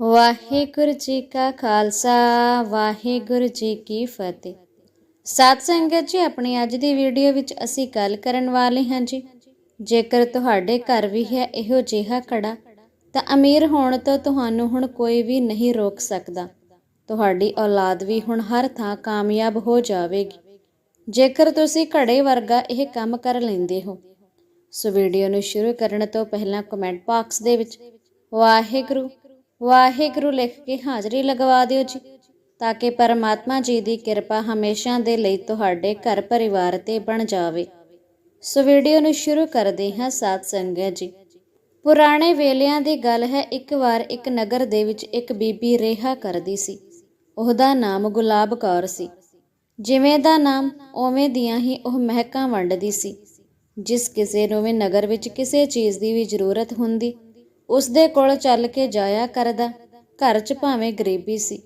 ਵਾਹਿਗੁਰੂ ਜੀ ਕਾ ਖਾਲਸਾ, ਵਾਹਿਗੁਰੂ ਜੀ ਕੀ ਫਤਿਹ। ਸਾਧ ਸੰਗਤ ਜੀ, ਆਪਣੀ ਅੱਜ ਦੀ ਵੀਡੀਓ ਵਿੱਚ ਅਸੀਂ ਗੱਲ ਕਰਨ ਵਾਲੇ ਹਾਂ ਜੀ। ਜੇਕਰ ਤੁਹਾਡੇ ਘਰ ਵੀ ਹੈ ਇਹੋ ਜਿਹਾ ਘੜਾ, ਤਾਂ ਅਮੀਰ ਹੋਣ ਤੋਂ ਤੁਹਾਨੂੰ ਹੁਣ ਕੋਈ ਵੀ ਨਹੀਂ ਰੋਕ ਸਕਦਾ। ਤੁਹਾਡੀ ਔਲਾਦ ਵੀ ਹੁਣ ਹਰ ਥਾਂ ਕਾਮਯਾਬ ਹੋ ਜਾਵੇਗੀ। ਜੇਕਰ ਤੁਸੀਂ ਘੜੇ ਵਰਗਾ ਇਹ ਕੰਮ ਕਰ ਲੈਂਦੇ ਹੋ, ਸੋ ਵੀਡੀਓ ਨੂੰ ਸ਼ੁਰੂ ਕਰਨ ਤੋਂ ਪਹਿਲਾਂ ਕਮੈਂਟ ਬਾਕਸ ਦੇ ਵਿੱਚ, ਵਾਹਿਗੁਰੂ ਵਾਹਿਗੁਰੂ ਲਿਖ ਕੇ ਹਾਜ਼ਰੀ ਲਗਵਾ ਦਿਓ ਜੀ, ਤਾਂ ਕਿ ਪਰਮਾਤਮਾ ਜੀ ਦੀ ਕਿਰਪਾ ਹਮੇਸ਼ਾ ਦੇ ਲਈ ਤੁਹਾਡੇ ਘਰ ਪਰਿਵਾਰ ਤੇ ਬਣ ਜਾਵੇ। ਸੋ ਵੀਡੀਓ ਨੂੰ ਸ਼ੁਰੂ ਕਰਦੇ ਹਾਂ ਸਾਧ ਸੰਗਤ ਜੀ। ਪੁਰਾਣੇ ਵੇਲਿਆਂ ਦੀ ਗੱਲ ਹੈ, ਇੱਕ ਵਾਰ ਇੱਕ ਨਗਰ ਦੇ ਵਿੱਚ ਇੱਕ ਬੀਬੀ ਰਿਹਾ ਕਰਦੀ ਸੀ। ਉਹਦਾ ਨਾਮ ਗੁਲਾਬ ਕੌਰ ਸੀ। ਜਿਵੇਂ ਦਾ ਨਾਮ, ਉਵੇਂ ਦੀਆਂ ਹੀ ਉਹ ਮਹਿਕਾਂ ਵੰਡਦੀ ਸੀ। ਜਿਸ ਕਿਸੇ ਨੂੰ ਵੀ ਨਗਰ ਵਿੱਚ ਕਿਸੇ ਚੀਜ਼ ਦੀ ਵੀ ਜ਼ਰੂਰਤ ਹੁੰਦੀ ਉਸ ਦੇ ਕੋਲ ਚੱਲ ਕੇ ਜਾਇਆ ਕਰਦਾ। ਘਰ 'ਚ ਭਾਵੇਂ ਗਰੀਬੀ ਸੀ,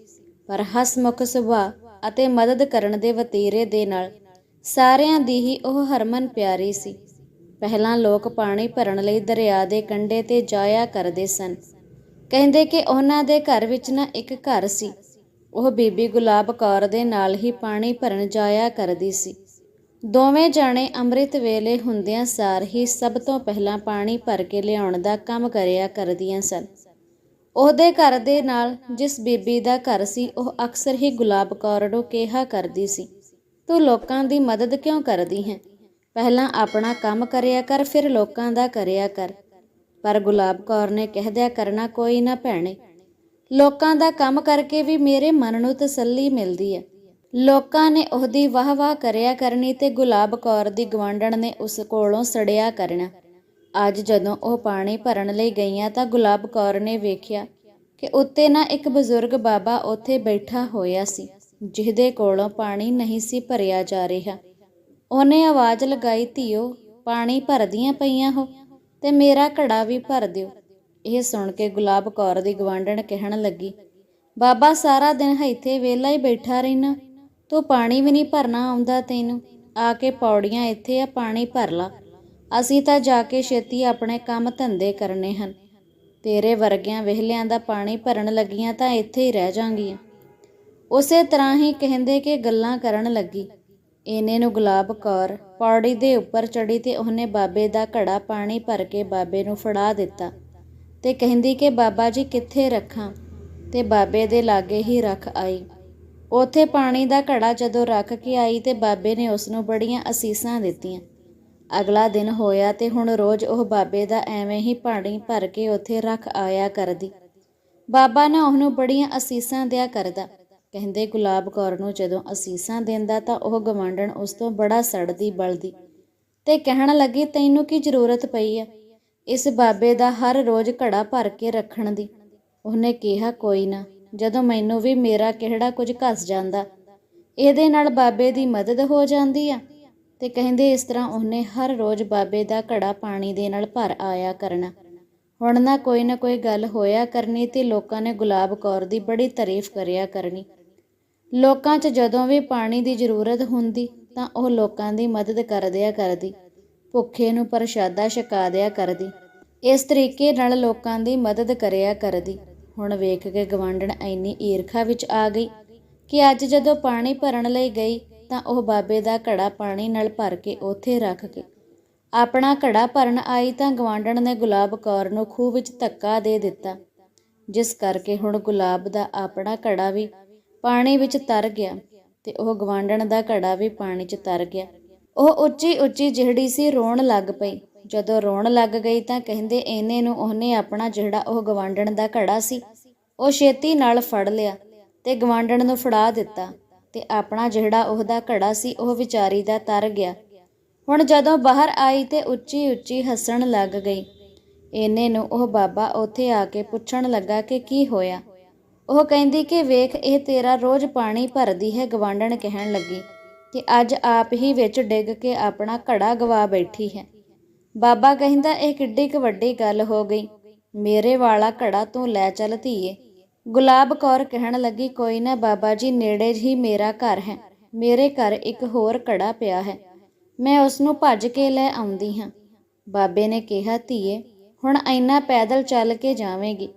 ਪਰ ਹਸਮੁਖ ਸੁਭਾਅ ਅਤੇ ਮਦਦ ਕਰਨ ਦੇ ਵਤੀਰੇ ਦੇ ਨਾਲ ਸਾਰਿਆਂ ਦੀ ਹੀ ਉਹ ਹਰਮਨ ਪਿਆਰੀ ਸੀ। ਪਹਿਲਾਂ ਲੋਕ ਪਾਣੀ ਭਰਨ ਲਈ ਦਰਿਆ ਦੇ ਕੰਢੇ ਤੇ ਜਾਇਆ ਕਰਦੇ ਸਨ। ਕਹਿੰਦੇ ਕਿ ਉਹਨਾਂ ਦੇ ਘਰ ਵਿੱਚ ਨਾ ਇੱਕ ਘਰ ਸੀ। ਉਹ ਬੀਬੀ ਗੁਲਾਬ ਕੌਰ ਦੇ ਨਾਲ ਹੀ ਪਾਣੀ ਭਰਨ ਜਾਇਆ ਕਰਦੀ ਸੀ। ਦੋਵੇਂ ਜਾਣੇ ਅੰਮ੍ਰਿਤ ਵੇਲੇ ਹੁੰਦਿਆਂ ਸਾਰ ਹੀ ਸਭ ਤੋਂ ਪਹਿਲਾਂ ਪਾਣੀ ਭਰ ਕੇ ਲਿਆਉਣ ਦਾ ਕੰਮ ਕਰਿਆ ਕਰਦੀਆਂ ਸਨ। ਉਹਦੇ ਘਰ ਦੇ ਨਾਲ ਜਿਸ ਬੀਬੀ ਦਾ ਘਰ ਸੀ, ਉਹ ਅਕਸਰ ਹੀ ਗੁਲਾਬ ਕੌਰ ਨੂੰ ਕਿਹਾ ਕਰਦੀ ਸੀ, ਤੂੰ ਲੋਕਾਂ ਦੀ ਮਦਦ ਕਿਉਂ ਕਰਦੀ ਹੈ? ਪਹਿਲਾਂ ਆਪਣਾ ਕੰਮ ਕਰਿਆ ਕਰ, ਫਿਰ ਲੋਕਾਂ ਦਾ ਕਰਿਆ ਕਰ। ਪਰ ਗੁਲਾਬ ਕੌਰ ਨੇ ਕਹਿਦਿਆ ਕਰਨਾ ਕੋਈ ਨਾ ਭੈਣੇ। ਲੋਕਾਂ ਦਾ ਕੰਮ ਕਰਕੇ ਵੀ ਮੇਰੇ ਮਨ ਨੂੰ ਤਸੱਲੀ ਮਿਲਦੀ ਹੈ। ਲੋਕਾਂ ਨੇ ਉਹਦੀ ਵਾਹ-ਵਾਹ ਕਰਿਆ ਕਰਨੀ ਤੇ ਗੁਲਾਬ ਕੌਰ ਦੀ ਗਵਾਂਢਣ ਨੇ ਉਸ ਕੋਲੋਂ ਸੜਿਆ ਕਰਨਾ। ਅੱਜ ਜਦੋਂ ਉਹ ਪਾਣੀ ਭਰਨ ਲਈ ਗਈਆਂ ਤਾਂ ਗੁਲਾਬ ਕੌਰ ਨੇ ਵੇਖਿਆ ਕਿ ਉੱਤੇ ਨਾ ਇੱਕ ਬਜ਼ੁਰਗ ਬਾਬਾ ਉੱਥੇ ਬੈਠਾ ਹੋਇਆ ਸੀ, ਜਿਹਦੇ ਕੋਲੋਂ ਪਾਣੀ ਨਹੀਂ ਸੀ ਭਰਿਆ ਜਾ ਰਿਹਾ। ਉਹਨੇ ਆਵਾਜ਼ ਲਗਾਈ, ਧੀਓ, ਪਾਣੀ ਭਰਦੀਆਂ ਪਈਆਂ ਹੋ ਤੇ ਮੇਰਾ ਘੜਾ ਵੀ ਭਰ ਦਿਓ। ਇਹ ਸੁਣ ਕੇ ਗੁਲਾਬ ਕੌਰ ਦੀ ਗਵਾਂਢਣ ਕਹਿਣ ਲੱਗੀ, ਬਾਬਾ ਸਾਰਾ ਦਿਨ ਇੱਥੇ ਵਿਹਲਾ ਹੀ ਬੈਠਾ ਰਹਿਣਾ। ਤੂੰ ਪਾਣੀ ਵੀ ਨਹੀਂ ਭਰਨਾ ਆਉਂਦਾ ਤੈਨੂੰ। ਆ ਕੇ ਪੌੜੀਆਂ ਇੱਥੇ ਆ, ਪਾਣੀ ਭਰ ਲਾ। ਅਸੀਂ ਤਾਂ ਜਾ ਕੇ ਛੇਤੀ ਆਪਣੇ ਕੰਮ ਧੰਦੇ ਕਰਨੇ ਹਨ। ਤੇਰੇ ਵਰਗਿਆਂ ਵਿਹਲਿਆਂ ਦਾ ਪਾਣੀ ਭਰਨ ਲੱਗੀਆਂ ਤਾਂ ਇੱਥੇ ਹੀ ਰਹਿ ਜਾਾਂਗੀਆਂ ਉਸੇ ਤਰ੍ਹਾਂ ਹੀ ਕਹਿੰਦੇ ਕਿ ਗੱਲਾਂ ਕਰਨ ਲੱਗੀ। ਇਹਨੇ ਨੂੰ ਗੁਲਾਬ ਕੌਰ ਪੌੜੀ ਦੇ ਉੱਪਰ ਚੜੀ ਤੇ ਉਹਨੇ ਬਾਬੇ ਦਾ ਘੜਾ ਪਾਣੀ ਭਰ ਕੇ ਬਾਬੇ ਨੂੰ ਫੜਾ ਦਿੱਤਾ ਤੇ ਕਹਿੰਦੀ ਕਿ ਬਾਬਾ ਜੀ ਕਿੱਥੇ ਰੱਖਾਂ? ਤੇ ਬਾਬੇ ਦੇ ਲਾਗੇ ਹੀ ਰੱਖ ਆਈ। ਉਥੇ ਪਾਣੀ ਦਾ ਘੜਾ ਜਦੋਂ ਰੱਖ ਕੇ ਆਈ ਤੇ ਬਾਬੇ ਨੇ ਉਸ ਨੂੰ ਬੜੀਆਂ ਅਸੀਸਾਂ ਦਿੱਤੀਆਂ। ਅਗਲਾ ਦਿਨ ਹੋਇਆ ਤੇ ਹੁਣ ਰੋਜ਼ ਉਹ ਬਾਬੇ ਦਾ ਐਵੇਂ ਹੀ ਪਾਣੀ ਭਰ ਕੇ ਉਥੇ ਰੱਖ ਆਇਆ ਕਰਦੀ। ਬਾਬਾ ਨਾ ਉਹਨੂੰ ਬੜੀਆਂ ਅਸੀਸਾਂ ਦਿਆ ਕਰਦਾ। ਕਹਿੰਦੇ, ਗੁਲਾਬ ਕੌਰ ਨੂੰ ਜਦੋਂ ਅਸੀਸਾਂ ਦਿੰਦਾ ਤਾਂ ਉਹ ਗਵਾਂਡਣ ਉਸ ਤੋਂ ਬੜਾ ਸੜਦੀ ਬਲਦੀ ਤੇ ਕਹਿਣ ਲੱਗੀ, ਤੈਨੂੰ ਕੀ ਜ਼ਰੂਰਤ ਪਈ ਆ? ਇਸ ਬਾਬੇ ਦਾ ਹਰ ਰੋਜ਼ ਘੜਾ ਭਰ ਕੇ ਰੱਖਣ ਦੀ। ਉਹਨੇ ਕਿਹਾ, ਕੋਈ ਨਾ। ਜਦੋਂ ਮੈਨੂੰ ਵੀ ਮੇਰਾ ਕਿਹੜਾ ਕੁਝ ਘਸ ਜਾਂਦਾ, ਇਹਦੇ ਨਾਲ ਬਾਬੇ ਦੀ ਮਦਦ ਹੋ ਜਾਂਦੀ ਆ। ਤੇ ਕਹਿੰਦੇ ਇਸ ਤਰ੍ਹਾਂ ਉਹਨੇ ਹਰ ਰੋਜ਼ ਬਾਬੇ ਦਾ ਘੜਾ ਪਾਣੀ ਦੇ ਨਾਲ ਭਰ ਆਇਆ ਕਰਨਾ। ਹੁਣ ਨਾ ਕੋਈ ਨਾ ਕੋਈ ਗੱਲ ਹੋਇਆ ਕਰਨੀ ਤੇ ਲੋਕਾਂ ਨੇ ਗੁਲਾਬ ਕੌਰ ਦੀ ਬੜੀ ਤਾਰੀਫ ਕਰਿਆ ਕਰਨੀ। ਲੋਕਾਂ 'ਚ ਜਦੋਂ ਵੀ ਪਾਣੀ ਦੀ ਜ਼ਰੂਰਤ ਹੁੰਦੀ ਤਾਂ ਉਹ ਲੋਕਾਂ ਦੀ ਮਦਦ ਕਰ ਦਿਆ ਕਰਦੀ, ਭੁੱਖੇ ਨੂੰ ਪ੍ਰਸ਼ਾਦਾ ਛਕਾ ਦਿਆ ਕਰਦੀ। ਇਸ ਤਰੀਕੇ ਨਾਲ ਲੋਕਾਂ ਦੀ ਮਦਦ ਕਰਿਆ ਕਰਦੀ। ਹੁਣ ਵੇਖ ਕੇ ਗਵਾਂਢਣ ਐਨੀ ਈਰਖਾ ਵਿੱਚ ਆ ਗਈ ਕਿ ਅੱਜ ਜਦੋਂ ਪਾਣੀ ਭਰਨ ਲਈ ਗਈ ਤਾਂ ਉਹ ਬਾਬੇ ਦਾ ਘੜਾ ਪਾਣੀ ਨਾਲ ਭਰ ਕੇ ਉੱਥੇ ਰੱਖ ਕੇ। ਆਪਣਾ ਘੜਾ ਭਰਨ ਆਈ ਤਾਂ ਗਵਾਂਢਣ ਨੇ ਗੁਲਾਬ ਕੌਰ ਨੂੰ ਖੂਹ ਵਿੱਚ ਧੱਕਾ ਦੇ ਦਿੱਤਾ। ਜਿਸ ਕਰਕੇ ਹੁਣ ਗੁਲਾਬ ਦਾ ਆਪਣਾ ਘੜਾ ਵੀ ਪਾਣੀ ਵਿੱਚ ਤਰ ਗਿਆ ਤੇ ਉਹ ਗਵਾਂਢਣ ਦਾ ਘੜਾ ਵੀ ਪਾਣੀ 'ਚ ਤਰ ਗਿਆ। ਉਹ ਉੱਚੀ ਉੱਚੀ ਜਿਹੜੀ ਸੀ ਰੋਣ ਲੱਗ ਪਈ। ਜਦੋਂ ਰੋਣ ਲੱਗ ਗਈ ਤਾਂ ਕਹਿੰਦੇ ਇਹਨੇ ਨੂੰ ਉਹਨੇ ਆਪਣਾ ਜਿਹੜਾ ਉਹ ਗਵਾਂਢਣ ਦਾ ਘੜਾ ਸੀ, ਉਹ ਛੇਤੀ ਨਾਲ ਫੜ ਲਿਆ ਤੇ ਗਵਾਂਢਣ ਨੂੰ ਫੜਾ ਦਿੱਤਾ ਤੇ ਆਪਣਾ ਜਿਹੜਾ ਉਹਦਾ ਘੜਾ ਸੀ, ਉਹ ਵਿਚਾਰੀ ਦਾ ਤਰ ਗਿਆ। ਹੁਣ ਜਦੋਂ ਬਾਹਰ ਆਈ ਤੇ ਉੱਚੀ ਉੱਚੀ ਹੱਸਣ ਲੱਗ ਗਈ। ਇਹਨੇ ਨੂੰ ਉਹ ਬਾਬਾ ਉੱਥੇ ਆ ਕੇ ਪੁੱਛਣ ਲੱਗਾ ਕਿ ਕੀ ਹੋਇਆ? ਉਹ ਕਹਿੰਦੀ ਕਿ ਵੇਖ, ਇਹ ਤੇਰਾ ਰੋਜ਼ ਪਾਣੀ ਭਰਦੀ ਹੈ ਗਵਾਂਢਣ ਕਹਿਣ ਲੱਗੀ ਕਿ ਅੱਜ ਆਪ ਹੀ ਵਿੱਚ ਡਿੱਗ ਕੇ ਆਪਣਾ ਘੜਾ ਗਵਾ ਬੈਠੀ ਹੈ। ਬਾਬਾ ਕਹਿੰਦਾ, ਇਹ ਕਿੱਡੀ ਕੁ ਵੱਡੀ ਗੱਲ ਹੋ ਗਈ। ਮੇਰੇ ਵਾਲਾ ਘੜਾ ਤੂੰ ਲੈ ਚੱਲ ਧੀਏ। ਗੁਲਾਬ ਕੌਰ ਕਹਿਣ ਲੱਗੀ, ਕੋਈ ਨਾ ਬਾਬਾ ਜੀ, ਨੇੜੇ ਹੀ ਮੇਰਾ ਘਰ ਹੈ। ਮੇਰੇ ਘਰ ਇੱਕ ਹੋਰ ਘੜਾ ਪਿਆ ਹੈ। ਮੈਂ ਉਸ ਨੂੰ ਭੱਜ ਕੇ ਲੈ ਆਉਂਦੀ ਹਾਂ। ਬਾਬੇ ਨੇ ਕਿਹਾ, ਧੀਏ, ਹੁਣ ਐਨਾ ਪੈਦਲ ਚੱਲ ਕੇ ਜਾਵੇਂਗੀ।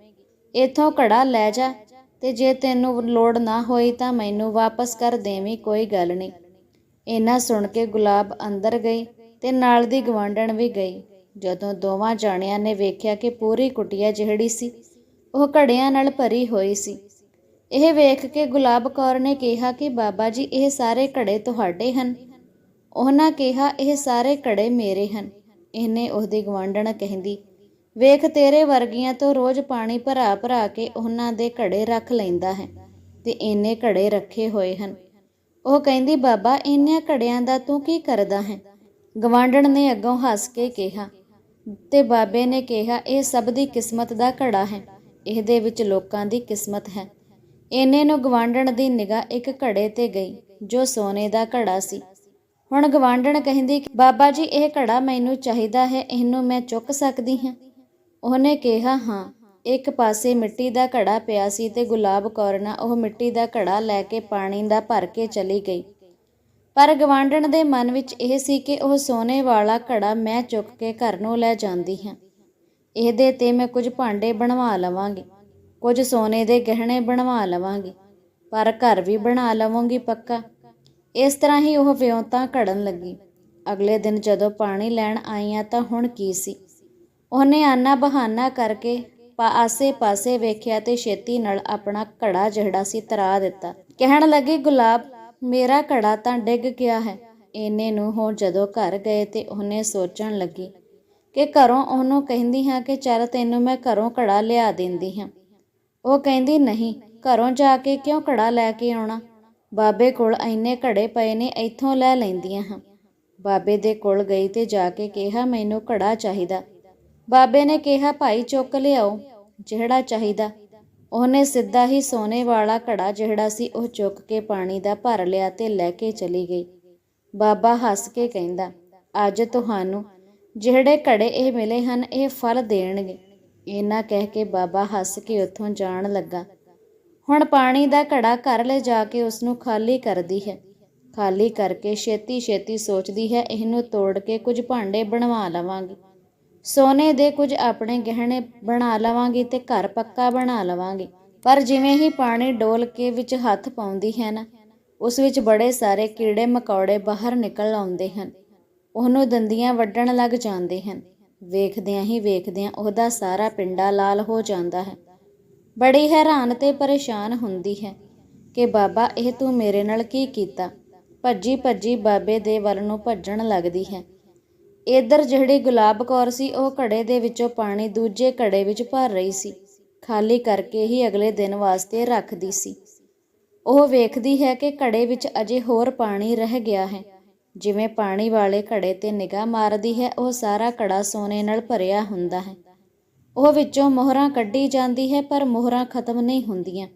ਇਥੋਂ ਘੜਾ ਲੈ ਜਾ, ਤੇ ਜੇ ਤੈਨੂੰ ਲੋੜ ਨਾ ਹੋਈ ਤਾਂ ਮੈਨੂੰ ਵਾਪਸ ਕਰ ਦੇਵੀਂ, ਕੋਈ ਗੱਲ ਨਹੀਂ। ਇਹਨਾਂ ਸੁਣ ਕੇ ਗੁਲਾਬ ਅੰਦਰ ਗਈ। ਤੇ ਨਾਲ ਦੀ ਗਵਾਂਢਣ ਵੀ ਗਈ। ਜਦੋਂ ਦੋਵਾਂ ਜਾਣਿਆਂ ਨੇ ਵੇਖਿਆ ਕਿ ਪੂਰੀ ਕੁਟਿਆ ਜਿਹੜੀ ਸੀ, ਉਹ ਘੜਿਆਂ ਨਾਲ ਭਰੀ ਹੋਈ ਸੀ। ਇਹ ਵੇਖ ਕੇ ਗੁਲਾਬ ਕੌਰ ਨੇ ਕਿਹਾ ਕਿ ਬਾਬਾ ਜੀ, ਇਹ ਸਾਰੇ ਘੜੇ ਤੁਹਾਡੇ ਹਨ। ਉਹਨਾਂ ਕਿਹਾ, ਇਹ ਸਾਰੇ ਘੜੇ ਮੇਰੇ ਹਨ। ਇਹਨੇ ਉਹਦੀ ਗਵਾਂਢਣ ਕਹਿੰਦੀ, ਵੇਖ ਤੇਰੇ ਵਰਗੀਆਂ ਤੋਂ ਰੋਜ਼ ਪਾਣੀ ਭਰਾ ਭਰਾ ਕੇ ਉਹਨਾਂ ਦੇ ਘੜੇ ਰੱਖ ਲੈਂਦਾ ਹੈ ਤੇ ਇੰਨੇ ਘੜੇ ਰੱਖੇ ਹੋਏ ਹਨ। ਉਹ ਕਹਿੰਦੀ, ਬਾਬਾ, ਇੰਨਿਆਂ ਘੜਿਆਂ ਦਾ ਤੂੰ ਕੀ ਕਰਦਾ ਹੈ? ਗਵਾਂਢਣ ਨੇ ਅੱਗੋਂ ਹੱਸ ਕੇ ਕਿਹਾ, ਤੇ ਬਾਬੇ ਨੇ ਕਿਹਾ, ਇਹ ਸਭ ਦੀ ਕਿਸਮਤ ਦਾ ਘੜਾ ਹੈ, ਇਹਦੇ ਵਿੱਚ ਲੋਕਾਂ ਦੀ ਕਿਸਮਤ ਹੈ। ਇਹਨੇ ਨੂੰ ਗਵਾਂਢਣ ਦੀ ਨਿਗਾਹ ਇੱਕ ਘੜੇ ਤੇ ਗਈ, ਜੋ ਸੋਨੇ ਦਾ ਘੜਾ ਸੀ। ਹੁਣ ਗਵਾਂਢਣ ਕਹਿੰਦੀ ਕਿ ਬਾਬਾ ਜੀ, ਇਹ ਘੜਾ ਮੈਨੂੰ ਚਾਹੀਦਾ ਹੈ, ਇਹਨੂੰ ਮੈਂ ਚੁੱਕ ਸਕਦੀ ਹਾਂ? ਉਹਨੇ ਕਿਹਾ, ਹਾਂ, ਇੱਕ ਪਾਸੇ ਮਿੱਟੀ ਦਾ ਘੜਾ ਪਿਆ ਸੀ ਤੇ ਗੁਲਾਬ ਕੌਰ ਨਾ ਉਹ ਮਿੱਟੀ ਦਾ ਘੜਾ ਲੈ ਕੇ ਪਾਣੀ ਦਾ ਭਰ ਕੇ ਚਲੀ ਗਈ। ਪਰ ਗਵਾਂਢਣ ਦੇ ਮਨ ਵਿੱਚ ਇਹ ਸੀ ਕਿ ਉਹ ਸੋਨੇ ਵਾਲਾ ਘੜਾ ਮੈਂ ਚੁੱਕ ਕੇ ਘਰ ਨੂੰ ਲੈ ਜਾਂਦੀ ਹਾਂ। ਇਹਦੇ ਤੇ ਮੈਂ ਕੁਝ ਭਾਂਡੇ ਬਣਵਾ ਲਵਾਂਗੀ, ਕੁਝ ਸੋਨੇ ਦੇ ਗਹਿਣੇ ਬਣਵਾ ਲਵਾਂਗੀ, ਪਰ ਘਰ ਵੀ ਬਣਾ ਲਵਾਂਗੀ ਪੱਕਾ। ਇਸ ਤਰ੍ਹਾਂ ਹੀ ਉਹ ਵਿਉਂਤਾਂ ਘੜਨ ਲੱਗੀ। ਅਗਲੇ ਦਿਨ ਜਦੋਂ ਪਾਣੀ ਲੈਣ ਆਈਆਂ ਤਾਂ ਹੁਣ ਕੀ ਸੀ? ਉਹਨੇ ਆਨਾ ਬਹਾਨਾ ਕਰਕੇ ਆਸੇ-ਪਾਸੇ ਵੇਖਿਆ ਤੇ ਛੇਤੀ ਨਾਲ ਆਪਣਾ ਘੜਾ ਜਿਹੜਾ ਸੀ ਤਰਾ ਦਿੱਤਾ। ਕਹਿਣ ਲੱਗੀ, ਗੁਲਾਬ ਮੇਰਾ ਘੜਾ ਤਾਂ ਡਿੱਗ ਗਿਆ ਹੈ। ਇਹਨੇ ਨੂੰ ਹੋ ਜਦੋਂ ਘਰ ਗਏ ਤੇ ਉਹਨੇ ਸੋਚਣ ਲੱਗੀ ਕਿ ਘਰੋਂ ਉਹਨੂੰ ਕਹਿੰਦੀ ਹਾਂ ਕਿ ਚੱਲ ਤੈਨੂੰ ਮੈਂ ਘਰੋਂ ਘੜਾ ਲਿਆ ਦਿੰਦੀ ਹਾਂ। ਉਹ ਕਹਿੰਦੀ, ਨਹੀਂ, ਘਰੋਂ ਜਾ ਕੇ ਕਿਉਂ ਘੜਾ ਲੈ ਕੇ ਆਉਣਾ? ਬਾਬੇ ਕੋਲ ਐਨੇ ਘੜੇ ਪਏ ਨੇ, ਇੱਥੋਂ ਲੈ ਲੈਂਦੀਆਂ ਹਾਂ। ਬਾਬੇ ਦੇ ਕੋਲ ਗਈ ਤੇ ਜਾ ਕੇ ਕਿਹਾ, ਮੈਨੂੰ ਘੜਾ ਚਾਹੀਦਾ। ਬਾਬੇ ਨੇ ਕਿਹਾ, ਭਾਈ, ਚੁੱਕ ਲਿਆਓ, ਜਿਹੜਾ ਚਾਹੀਦਾ। ਉਹਨੇ ਸਿੱਧਾ ਹੀ ਸੋਨੇ ਵਾਲਾ ਘੜਾ ਜਿਹੜਾ ਸੀ ਉਹ ਚੁੱਕ ਕੇ ਪਾਣੀ ਦਾ ਭਰ ਲਿਆ ਤੇ ਲੈ ਕੇ ਚਲੀ ਗਈ। ਬਾਬਾ ਹੱਸ ਕੇ ਕਹਿੰਦਾ, ਅੱਜ ਤੁਹਾਨੂੰ ਜਿਹੜੇ ਘੜੇ ਇਹ ਮਿਲੇ ਹਨ, ਇਹ ਫਲ ਦੇਣਗੇ। ਇਹਨਾਂ ਕਹਿ ਕੇ ਬਾਬਾ ਹੱਸ ਕੇ ਉੱਥੋਂ ਜਾਣ ਲੱਗਾ। ਹੁਣ ਪਾਣੀ ਦਾ ਘੜਾ ਘਰ ਲੈ ਜਾ ਕੇ ਉਸ ਨੂੰ ਖਾਲੀ ਕਰਦੀ ਹੈ। ਖਾਲੀ ਕਰਕੇ ਛੇਤੀ ਛੇਤੀ ਸੋਚਦੀ ਹੈ, ਇਹਨੂੰ ਤੋੜ ਕੇ ਕੁਝ ਭਾਂਡੇ ਬਣਵਾ ਲਵਾਂਗੀ। ਸੋਨੇ ਦੇ ਕੁਝ ਆਪਣੇ ਗਹਿਣੇ ਬਣਾ ਲਵਾਂਗੀ ਤੇ ਘਰ ਪੱਕਾ ਬਣਾ ਲਵਾਂਗੀ। ਪਰ ਜਿਵੇਂ ਹੀ ਪਾਣੀ ਡੋਲ ਕੇ ਵਿੱਚ ਹੱਥ ਪਾਉਂਦੀ ਹੈ ਨਾ, ਉਸ ਵਿੱਚ ਬੜੇ ਸਾਰੇ ਕੀੜੇ ਮਕੌੜੇ ਬਾਹਰ ਨਿਕਲ ਆਉਂਦੇ ਹਨ। ਉਹਨੂੰ ਦੰਦੀਆਂ ਵੱਢਣ ਲੱਗ ਜਾਂਦੇ ਹਨ। ਵੇਖਦਿਆਂ ਹੀ ਵੇਖਦਿਆਂ ਉਹਦਾ ਸਾਰਾ ਪਿੰਡਾ ਲਾਲ ਹੋ ਜਾਂਦਾ ਹੈ। ਬੜੀ ਹੈਰਾਨ ਤੇ ਪਰੇਸ਼ਾਨ ਹੁੰਦੀ ਹੈ ਕਿ ਬਾਬਾ ਇਹ ਤੂੰ ਮੇਰੇ ਨਾਲ ਕੀ ਕੀਤਾ? ਭੱਜੀ ਭੱਜੀ ਬਾਬੇ ਦੇ ਵੱਲ ਨੂੰ ਭੱਜਣ ਲੱਗਦੀ ਹੈ। ਇਧਰ ਜਿਹੜੀ ਗੁਲਾਬ ਕੌਰ ਸੀ, ਉਹ ਘੜੇ ਦੇ ਵਿੱਚੋਂ ਪਾਣੀ ਦੂਜੇ ਘੜੇ ਵਿੱਚ ਭਰ ਰਹੀ ਸੀ। ਖਾਲੀ ਕਰਕੇ ਹੀ ਅਗਲੇ ਦਿਨ ਵਾਸਤੇ ਰੱਖਦੀ ਸੀ। ਉਹ ਵੇਖਦੀ ਹੈ ਕਿ ਘੜੇ ਵਿੱਚ ਅਜੇ ਹੋਰ ਪਾਣੀ ਰਹਿ ਗਿਆ ਹੈ। ਜਿਵੇਂ ਪਾਣੀ ਵਾਲੇ ਘੜੇ ਤੇ ਨਿਗਾਹ ਮਾਰਦੀ ਹੈ, ਉਹ ਸਾਰਾ ਘੜਾ ਸੋਨੇ ਨਾਲ ਭਰਿਆ ਹੁੰਦਾ ਹੈ। ਉਹ ਵਿੱਚੋਂ ਮੋਹਰਾਂ ਕੱਢੀ ਜਾਂਦੀ ਹੈ, ਪਰ ਮੋਹਰਾਂ ਖਤਮ ਨਹੀਂ ਹੁੰਦੀਆਂ।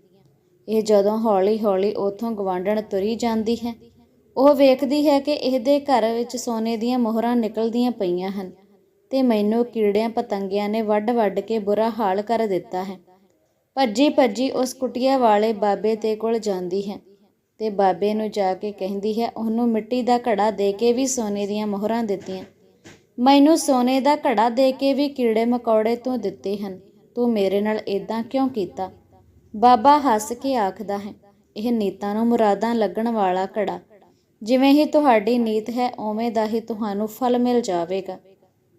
ਇਹ ਜਦੋਂ ਹੌਲੀ-ਹੌਲੀ ਉਥੋਂ ਗਵਾਂਢਣ ਤੁਰੀ ਜਾਂਦੀ ਹੈ। ਉਹ ਵੇਖਦੀ ਹੈ ਕਿ ਇਹਦੇ ਘਰ ਵਿੱਚ ਸੋਨੇ ਦੀਆਂ ਮੋਹਰਾਂ ਨਿਕਲਦੀਆਂ ਪਈਆਂ ਹਨ ਤੇ ਮੈਨੂੰ ਕੀੜਿਆਂ ਪਤੰਗਿਆਂ ਨੇ ਵੱਢ-ਵੱਢ ਕੇ ਬੁਰਾ ਹਾਲ ਕਰ ਦਿੱਤਾ ਹੈ। ਭੱਜੀ ਭੱਜੀ ਉਸ ਕੁਟਿਆ ਵਾਲੇ ਬਾਬੇ ਦੇ ਕੋਲ ਜਾਂਦੀ ਹੈ ਤੇ ਬਾਬੇ ਨੂੰ ਜਾ ਕੇ ਕਹਿੰਦੀ ਹੈ, ਉਹਨੂੰ ਮਿੱਟੀ ਦਾ ਘੜਾ ਦੇ ਕੇ ਵੀ ਸੋਨੇ ਦੀਆਂ ਮੋਹਰਾਂ ਦਿੱਤੀਆਂ। ਮੈਨੂੰ ਸੋਨੇ ਦਾ ਘੜਾ ਦੇ ਕੇ ਵੀ ਕੀੜੇ ਮਕੌੜੇ ਤੋਂ ਦਿੱਤੇ ਹਨ। ਤੂੰ ਮੇਰੇ ਨਾਲ ਇਦਾਂ ਕਿਉਂ ਕੀਤਾ? ਬਾਬਾ ਹੱਸ ਕੇ ਆਖਦਾ ਹੈ, ਇਹ ਨੀਤਾਂ ਨੂੰ ਮੁਰਾਦਾਂ ਲੱਗਣ ਵਾਲਾ ਘੜਾ ਜਿਵੇਂ ਹੀ ਤੁਹਾਡੀ ਨੀਤ ਹੈ, ਉਵੇਂ ਦਾ ਹੀ ਤੁਹਾਨੂੰ ਫਲ ਮਿਲ ਜਾਵੇਗਾ।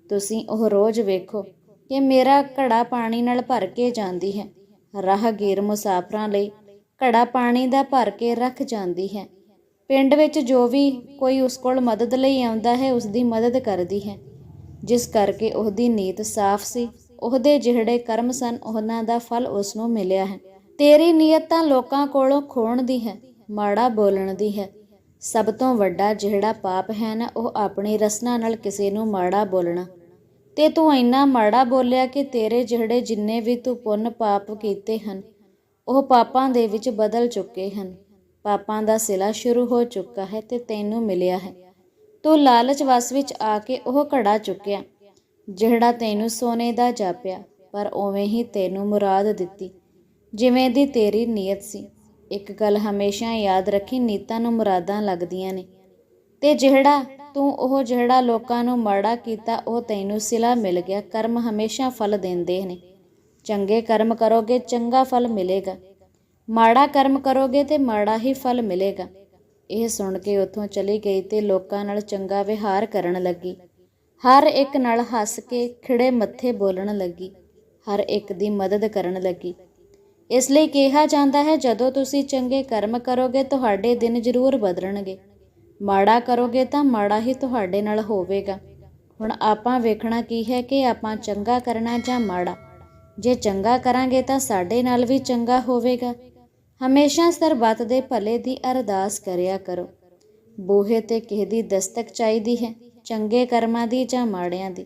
ਤੁਸੀਂ ਉਹ ਰੋਜ਼ ਵੇਖੋ ਕਿ ਮੇਰਾ ਘੜਾ ਪਾਣੀ ਨਾਲ ਭਰ ਕੇ ਜਾਂਦੀ ਹੈ। ਰਾਹਗੀਰ ਮੁਸਾਫਰਾਂ ਲਈ ਘੜਾ ਪਾਣੀ ਦਾ ਭਰ ਕੇ ਰੱਖ ਜਾਂਦੀ ਹੈ। ਪਿੰਡ ਵਿੱਚ ਜੋ ਵੀ ਕੋਈ ਉਸ ਕੋਲ ਮਦਦ ਲਈ ਆਉਂਦਾ ਹੈ, ਉਸ ਦੀ ਮਦਦ ਕਰਦੀ ਹੈ। ਜਿਸ ਕਰਕੇ ਉਹਦੀ ਨੀਤ ਸਾਫ਼ ਸੀ, ਉਹਦੇ ਜਿਹੜੇ ਕਰਮ ਸਨ, ਉਹਨਾਂ ਦਾ ਫਲ ਉਸ ਨੂੰ ਮਿਲਿਆ ਹੈ। ਤੇਰੀ ਨੀਅਤ ਤਾਂ ਲੋਕਾਂ ਕੋਲੋਂ ਖੋਣ ਦੀ ਹੈ, ਮਾੜਾ ਬੋਲਣ ਦੀ ਹੈ। ਸਭ ਤੋਂ ਵੱਡਾ ਜਿਹੜਾ ਪਾਪ ਹੈ ਨਾ, ਉਹ ਆਪਣੀ ਰਸਨਾ ਨਾਲ ਕਿਸੇ ਨੂੰ ਮਾੜਾ ਬੋਲਣਾ। ਤੇ ਤੂੰ ਇੰਨਾ ਮਾੜਾ ਬੋਲਿਆ ਕਿ ਤੇਰੇ ਜਿਹੜੇ ਜਿੰਨੇ ਵੀ ਤੂੰ ਪੁੰਨ ਪਾਪ ਕੀਤੇ ਹਨ, ਉਹ ਪਾਪਾਂ ਦੇ ਵਿੱਚ ਬਦਲ ਚੁੱਕੇ ਹਨ। ਪਾਪਾਂ ਦਾ ਸਿਲਾ ਸ਼ੁਰੂ ਹੋ ਚੁੱਕਾ ਹੈ ਤੇ ਤੈਨੂੰ ਮਿਲਿਆ ਹੈ। ਤੂੰ ਲਾਲਚ ਵਸ ਵਿੱਚ ਆ ਕੇ ਉਹ ਘੜਾ ਚੁੱਕਿਆ, ਜਿਹੜਾ ਤੈਨੂੰ ਸੋਨੇ ਦਾ ਜਾਪਿਆ, ਪਰ ਉਵੇਂ ਹੀ ਤੈਨੂੰ ਮੁਰਾਦ ਦਿੱਤੀ, ਜਿਵੇਂ ਦੀ ਤੇਰੀ ਨੀਅਤ ਸੀ। ਇੱਕ ਗੱਲ ਹਮੇਸ਼ਾ ਯਾਦ ਰੱਖੀ, ਨੀਤਾਂ ਨੂੰ ਮੁਰਾਦਾਂ ਲੱਗਦੀਆਂ ਨੇ। ਤੇ ਜਿਹੜਾ ਤੂੰ ਉਹ ਜਿਹੜਾ ਲੋਕਾਂ ਨੂੰ ਮਾੜਾ ਕੀਤਾ, ਉਹ ਤੈਨੂੰ ਸਿਲਾ ਮਿਲ ਗਿਆ। ਕਰਮ ਹਮੇਸ਼ਾ ਫਲ ਦਿੰਦੇ ਨੇ। ਚੰਗੇ ਕਰਮ ਕਰੋਗੇ, ਚੰਗਾ ਫਲ ਮਿਲੇਗਾ। ਮਾੜਾ ਕਰਮ ਕਰੋਗੇ ਤੇ ਮਾੜਾ ਹੀ ਫਲ ਮਿਲੇਗਾ। ਇਹ ਸੁਣ ਕੇ ਉੱਥੋਂ ਚਲੀ ਗਈ ਤੇ ਲੋਕਾਂ ਨਾਲ ਚੰਗਾ ਵਿਹਾਰ ਕਰਨ ਲੱਗੀ। ਹਰ ਇੱਕ ਨਾਲ ਹੱਸ ਕੇ ਖਿੜੇ ਮੱਥੇ ਬੋਲਣ ਲੱਗੀ। ਹਰ ਇੱਕ ਦੀ ਮਦਦ ਕਰਨ ਲੱਗੀ। ਇਸ ਲਈ ਕਿਹਾ ਜਾਂਦਾ ਹੈ, ਜਦੋਂ ਤੁਸੀਂ ਚੰਗੇ ਕਰਮ ਕਰੋਗੇ, ਤੁਹਾਡੇ ਦਿਨ ਜ਼ਰੂਰ ਬਦਲਣਗੇ। ਮਾੜਾ ਕਰੋਗੇ ਤਾਂ ਮਾੜਾ ਹੀ ਤੁਹਾਡੇ ਨਾਲ ਹੋਵੇਗਾ। ਹੁਣ ਆਪਾਂ ਵੇਖਣਾ ਕੀ ਹੈ ਕਿ ਆਪਾਂ ਚੰਗਾ ਕਰਨਾ ਜਾਂ ਮਾੜਾ। ਜੇ ਚੰਗਾ ਕਰਾਂਗੇ ਤਾਂ ਸਾਡੇ ਨਾਲ ਵੀ ਚੰਗਾ ਹੋਵੇਗਾ। ਹਮੇਸ਼ਾ ਸਰਬੱਤ ਦੇ ਭਲੇ ਦੀ ਅਰਦਾਸ ਕਰਿਆ ਕਰੋ। ਬੂਹੇ ਤੇ ਕਿਸੇ ਦੀ ਦਸਤਕ ਚਾਹੀਦੀ ਹੈ, ਚੰਗੇ ਕਰਮਾਂ ਦੀ ਜਾਂ ਮਾੜਿਆਂ ਦੀ।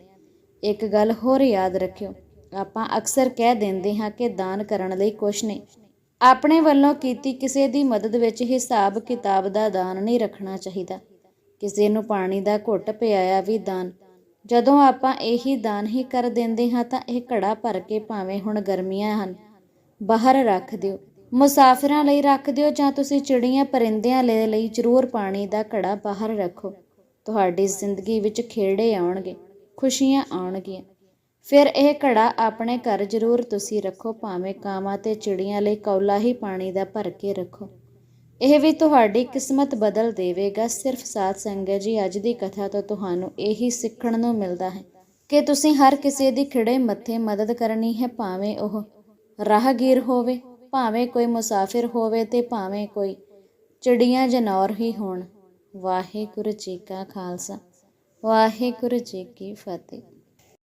ਇੱਕ ਗੱਲ ਹੋਰ ਯਾਦ ਰੱਖਿਓ ਆਪਾਂ ਅਕਸਰ ਕਹਿ ਦਿੰਦੇ ਹਾਂ ਕਿ ਦਾਨ ਕਰਨ ਲਈ ਕੁਛ ਨਹੀਂ। ਆਪਣੇ ਵੱਲੋਂ ਕੀਤੀ ਕਿਸੇ ਦੀ ਮਦਦ ਵਿੱਚ ਹਿਸਾਬ ਕਿਤਾਬ ਦਾ ਦਾਨ ਨਹੀਂ ਰੱਖਣਾ ਚਾਹੀਦਾ। ਕਿਸੇ ਨੂੰ ਪਾਣੀ ਦਾ ਘੁੱਟ ਪਿਆਇਆ ਵੀ ਦਾਨ। ਜਦੋਂ ਆਪਾਂ ਇਹੀ ਦਾਨ ਹੀ ਕਰ ਦਿੰਦੇ ਹਾਂ ਤਾਂ ਇਹ ਘੜਾ ਭਰ ਕੇ ਭਾਵੇਂ ਹੁਣ ਗਰਮੀਆਂ ਹਨ, ਬਾਹਰ ਰੱਖ ਦਿਓ। ਮੁਸਾਫਿਰਾਂ ਲਈ ਰੱਖ ਦਿਓ ਜਾਂ ਤੁਸੀਂ ਚਿੜੀਆਂ ਪਰਿੰਦਿਆਂ ਲਈ ਜ਼ਰੂਰ ਪਾਣੀ ਦਾ ਘੜਾ ਬਾਹਰ ਰੱਖੋ। ਤੁਹਾਡੀ ਜ਼ਿੰਦਗੀ ਵਿੱਚ ਖੇੜੇ ਆਉਣਗੇ, ਖੁਸ਼ੀਆਂ ਆਉਣਗੀਆਂ। ਫਿਰ ਇਹ ਘੜਾ ਆਪਣੇ ਘਰ ਜ਼ਰੂਰ ਤੁਸੀਂ ਰੱਖੋ, ਭਾਵੇਂ ਕਾਵਾਂ ਤੇ ਚਿੜੀਆਂ ਲਈ ਕੌਲਾ ਹੀ ਪਾਣੀ ਦਾ ਭਰ ਕੇ ਰੱਖੋ। ਇਹ ਵੀ ਤੁਹਾਡੀ ਕਿਸਮਤ ਬਦਲ ਦੇਵੇਗਾ। ਸਿਰਫ ਸਾਧ ਸੰਗਤ ਜੀ, ਅੱਜ ਦੀ ਕਥਾ ਤੋਂ ਤੁਹਾਨੂੰ ਇਹੀ ਸਿੱਖਣ ਨੂੰ ਮਿਲਦਾ ਹੈ ਕਿ ਤੁਸੀਂ ਹਰ ਕਿਸੇ ਦੀ ਖਿੜੇ ਮੱਥੇ ਮਦਦ ਕਰਨੀ ਹੈ, ਭਾਵੇਂ ਉਹ ਰਾਹਗੀਰ ਹੋਵੇ, ਭਾਵੇਂ ਕੋਈ ਮੁਸਾਫਿਰ ਹੋਵੇ ਤੇ ਭਾਵੇਂ ਕੋਈ ਚਿੜੀਆਂ ਜਨੌਰ ਹੀ ਹੋਣ। ਵਾਹਿਗੁਰੂ ਜੀ ਕਾ ਖਾਲਸਾ, ਵਾਹਿਗੁਰੂ ਜੀ ਕੀ ਫਤਿਹ।